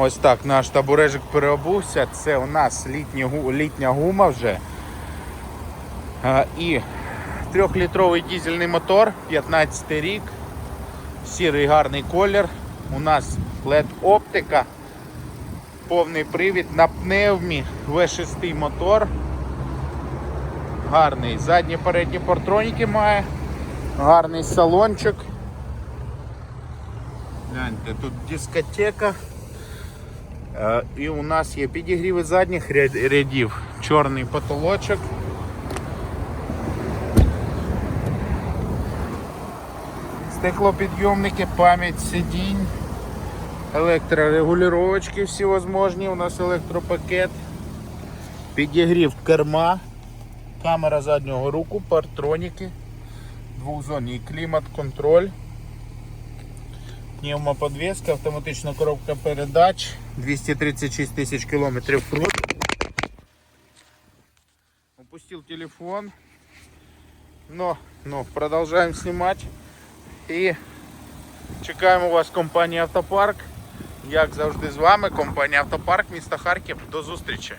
Ось так наш табурежик переобувся. Це у нас літня, літня гума вже. А, і трьохлітровий дизельний мотор, 15 рік, сірий гарний колір. У нас LED оптика, повний привід на пневмі, V6 мотор. Гарний. Задні передні портроніки має. Гарний салончик. Гляньте, тут дискотека. Е, І у нас є підігріви задніх рядів, чорний потолочок. Стеклопідйомники, пам'ять сидінь, електрорегулювачки всі возможні. У нас електропакет, підігрів керма, камера заднього руку, партроніки, двохзонний клімат, контроль. Пневмоподвеска, автоматична коробка передач, 236 тисяч кілометрів пробіг. Упустил телефон. Но, ну, продолжаем снимать. І чекаємо вас компанія Автопарк. Як завжди з вами, компанія Автопарк, місто Харків. До зустрічі!